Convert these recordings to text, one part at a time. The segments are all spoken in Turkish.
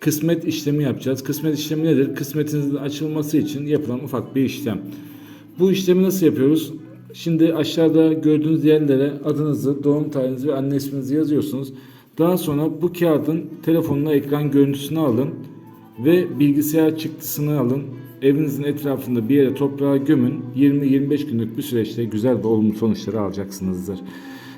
kısmet işlemi yapacağız. Kısmet işlemi nedir? Kısmetinizin açılması için yapılan ufak bir işlem. Bu işlemi nasıl yapıyoruz? Şimdi aşağıda gördüğünüz yerlere adınızı, doğum tarihinizi ve anne isminizi yazıyorsunuz. Daha sonra bu kağıdın telefonuna ekran görüntüsünü alın ve bilgisayar çıktısını alın. Evinizin etrafında bir yere toprağa gömün. 20-25 günlük bir süreçte güzel ve olumlu sonuçları alacaksınızdır.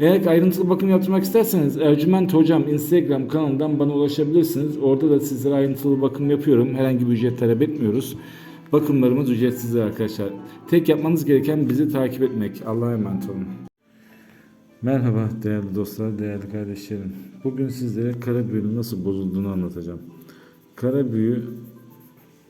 Eğer ayrıntılı bakım yaptırmak isterseniz Ercüment Hocam Instagram kanalından bana ulaşabilirsiniz. Orada da sizlere ayrıntılı bakım yapıyorum. Herhangi bir ücret talep etmiyoruz. Bakımlarımız ücretsizdir arkadaşlar. Tek yapmanız gereken bizi takip etmek. Allah'a emanet olun. Merhaba değerli dostlar, değerli kardeşlerim. Bugün sizlere kara büyünün nasıl bozulduğunu anlatacağım. Kara büyü